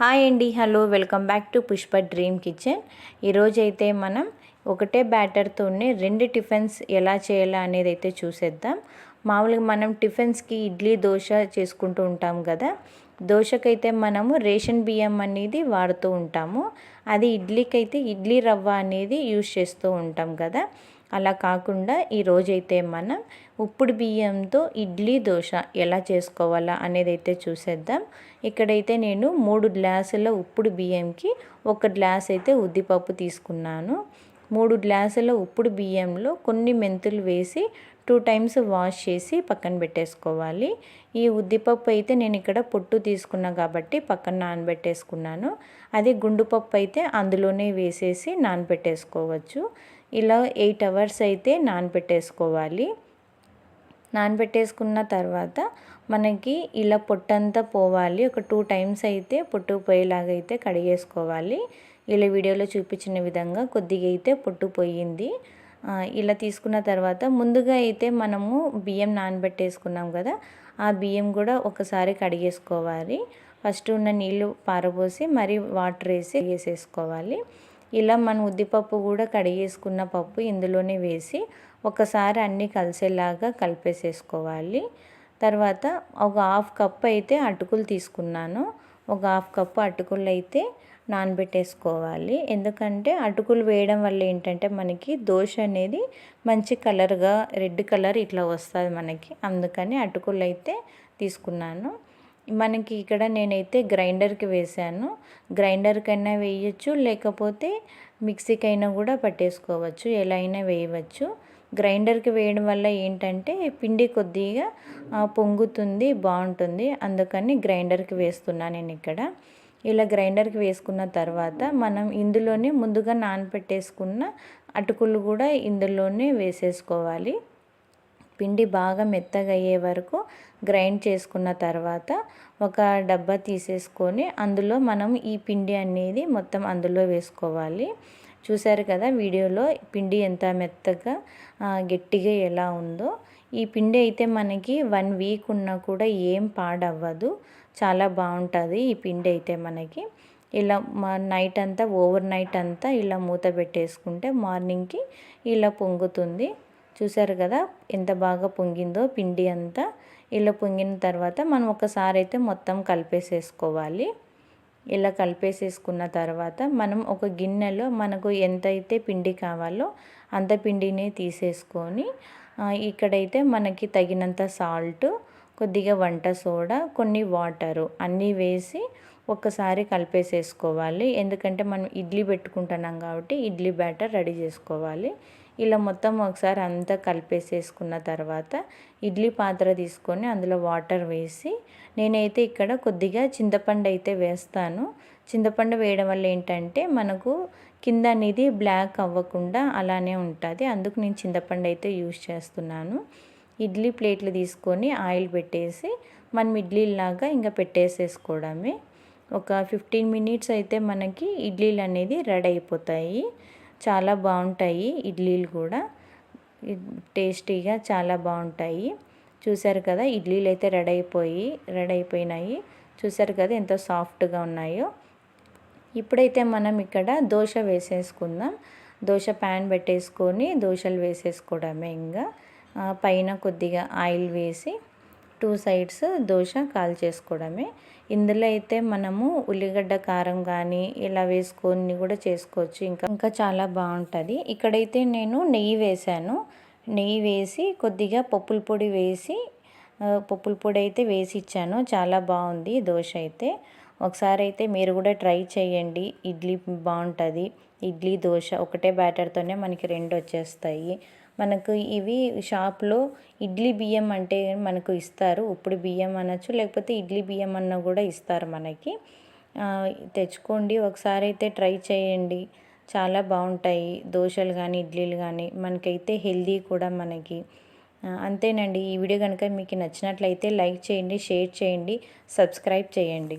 Hi అండి hello welcome back to Pushpa dream kitchen. ఈరోజు అయితే మనం ఒకటే బ్యాటర్తోనే రెండు టిఫిన్స్ ఎలా చేయాలా అనేది అయితే చూసేద్దాం. మామూలుగా మనం టిఫిన్స్కి ఇడ్లీ దోశ చేసుకుంటూ ఉంటాం కదా. దోశకైతే మనము రేషన్ బియ్యం అనేది వాడుతూ ఉంటాము. అది ఇడ్లీకి అయితే ఇడ్లీ రవ్వ అనేది యూజ్ చేస్తూ ఉంటాం కదా. అలా కాకుండా ఈరోజైతే మనం ఉప్పుడు బియ్యంతో ఇడ్లీ దోశ ఎలా చేసుకోవాలా అనేది అయితే చూసేద్దాం. ఇక్కడైతే నేను మూడు గ్లాసుల ఉప్పుడు బియ్యంకి ఒక గ్లాస్ అయితే ఉద్దిపప్పు తీసుకున్నాను. మూడు గ్లాసుల ఉప్పుడు బియ్యంలో కొన్ని మెంతులు వేసి టూ టైమ్స్ వాష్ చేసి పక్కన పెట్టేసుకోవాలి. ఈ ఉద్దిపప్పు అయితే నేను ఇక్కడ పొట్టు తీసుకున్నా కాబట్టి పక్కన నానబెట్టేసుకున్నాను. అదే గుండుపప్పు అయితే అందులోనే వేసేసి నానబెట్టేసుకోవచ్చు. ఇలా ఎయిట్ అవర్స్ అయితే నానబెట్టేసుకోవాలి. నానబెట్టేసుకున్న తర్వాత మనకి ఇలా పొట్టంతా పోవాలి. ఒక టూ టైమ్స్ అయితే పొట్టు పోయేలాగా అయితే కడిగేసుకోవాలి. ఇలా వీడియోలో చూపించిన విధంగా కొద్దిగా అయితే పొట్టు పోయింది. ఇలా తీసుకున్న తర్వాత ముందుగా అయితే మనము బియ్యం నానబెట్టేసుకున్నాం కదా ఆ బియ్యం కూడా ఒకసారి కడిగేసుకోవాలి. ఫస్ట్ ఉన్న నీళ్ళు పారబోసి మరి వాటర్ వేసి వేసేసుకోవాలి. ఇలా మన ఉద్దిపప్పు కూడా కడిగేసుకున్న పప్పు ఇందులోనే వేసి ఒకసారి అన్నీ కలిసేలాగా కలిపేసేసుకోవాలి. తర్వాత ఒక హాఫ్ కప్ అయితే అటుకులు తీసుకున్నాను. ఒక హాఫ్ కప్పు అటుకులు అయితే నానబెట్టేసుకోవాలి. ఎందుకంటే అటుకులు వేయడం వల్ల ఏంటంటే మనకి దోశ అనేది మంచి కలర్గా రెడ్ కలర్ ఇట్లా వస్తుంది మనకి. అందుకని అటుకులు అయితే తీసుకున్నాను. మనకి ఇక్కడ నేనైతే గ్రైండర్కి వేసాను. గ్రైండర్కైనా వేయచ్చు లేకపోతే మిక్సీకైనా కూడా పట్టేసుకోవచ్చు ఎలా అయినా వేయవచ్చు. గ్రైండర్కి వేయడం వల్ల ఏంటంటే పిండి కొద్దిగా పొంగుతుంది బాగుంటుంది. అందుకని గ్రైండర్కి వేస్తున్నాను నేను ఇక్కడ. ఇలా గ్రైండర్కి వేసుకున్న తర్వాత మనం ఇందులోనే ముందుగా నానపెట్టేసుకున్న అటుకులు కూడా ఇందులోనే వేసేసుకోవాలి. పిండి బాగా మెత్తగయ్యే వరకు గ్రైండ్ చేసుకున్న తర్వాత ఒక డబ్బా తీసేసుకొని అందులో మనం ఈ పిండి అనేది మొత్తం అందులో వేసుకోవాలి. చూసారు కదా వీడియోలో పిండి ఎంత మెత్తగా గట్టిగా ఎలా ఉందో. ఈ పిండి అయితే మనకి వన్ వీక్ ఉన్నా కూడా ఏం పాడవ్వదు. చాలా బాగుంటుంది ఈ పిండి అయితే మనకి. ఇలా మా నైట్ అంతా ఓవర్ నైట్ అంతా ఇలా మూత పెట్టేసుకుంటే మార్నింగ్కి ఇలా పొంగుతుంది. చూసారు కదా? ఎంత బాగా పొంగిందో పిండి అంతా. ఇలా పొంగిన తర్వాత మనం ఒకసారి అయితే మొత్తం కలిపేసేసుకోవాలి. ఇలా కలిపేసేసుకున్న తర్వాత మనం ఒక గిన్నెలో మనకు ఎంతైతే పిండి కావాలో అంత పిండిని తీసేసుకొని ఇక్కడైతే మనకి తగినంత సాల్ట్ కొద్దిగా వంట సోడా కొన్ని వాటరు అన్నీ వేసి ఒక్కసారి కలిపేసేసుకోవాలి. ఎందుకంటే మనం ఇడ్లీ పెట్టుకుంటున్నాం కాబట్టి ఇడ్లీ బ్యాటర్ రెడీ చేసుకోవాలి. ఇలా మొత్తం ఒకసారి అంతా కలిపేసేసుకున్న తర్వాత ఇడ్లీ పాత్ర తీసుకొని అందులో వాటర్ వేసి నేనైతే ఇక్కడ కొద్దిగా చింతపండు అయితే వేస్తాను. చింతపండు వేయడం వల్ల ఏంటంటే మనకు కింద అనేది బ్లాక్ అవ్వకుండా అలానే ఉంటుంది. అందుకు నేను చింతపండు అయితే యూజ్ చేస్తున్నాను. ఇడ్లీ ప్లేట్లు తీసుకొని ఆయిల్ పెట్టేసి మనం ఇడ్లీలాగా ఇంకా పెట్టేసేసుకోవడమే. ఒక ఫిఫ్టీన్ మినిట్స్ అయితే మనకి ఇడ్లీలు అనేది రెడీ అయిపోతాయి. చాలా బాగుంటాయి ఇడ్లీలు కూడా. టేస్టీగా చాలా బాగుంటాయి. చూసారు కదా ఇడ్లీలు అయితే రెడీ అయిపోయి రెడీ అయిపోయినాయి. చూసారు కదా ఎంతో సాఫ్ట్గా ఉన్నాయో. ఇప్పుడైతే మనం ఇక్కడ దోశ వేసేసుకుందాం. దోశ ప్యాన్ పెట్టేసుకొని దోశలు వేసేసుకోవడమే ఇంకా పైన కొద్దిగా ఆయిల్ వేసి టూ సైడ్స్ దోశ కాల్ చేసుకోవడమే. ఇందులో అయితే మనము ఉల్లిగడ్డ కారం కానీ ఇలా వేసుకొని కూడా చేసుకోవచ్చు. ఇంకా ఇంకా చాలా బాగుంటుంది. ఇక్కడైతే నేను నెయ్యి వేసాను. నెయ్యి వేసి కొద్దిగా పప్పుల పొడి వేసి పప్పుల పొడి అయితే వేసి ఇచ్చాను. చాలా బాగుంది దోశ అయితే. ఒకసారి అయితే మీరు కూడా ట్రై చేయండి. ఇడ్లీ బాగుంటుంది. ఇడ్లీ దోశ ఒకటే బ్యాటర్తోనే మనకి రెండు వచ్చేస్తాయి. మనకు ఇవి షాప్లో ఇడ్లీ బియ్యం అంటే మనకు ఇస్తారు. ఇప్పుడు బియ్యం అనొచ్చు లేకపోతే ఇడ్లీ బియ్యం అన్న కూడా ఇస్తారు మనకి. తెచ్చుకోండి. ఒకసారి అయితే ట్రై చేయండి. చాలా బాగుంటాయి. దోశలు కానీ ఇడ్లీలు కానీ మనకైతే హెల్దీ కూడా మనకి. అంతేనండి. ఈ వీడియో కనుక మీకు నచ్చినట్లయితే లైక్ చేయండి షేర్ చేయండి సబ్స్క్రైబ్ చేయండి.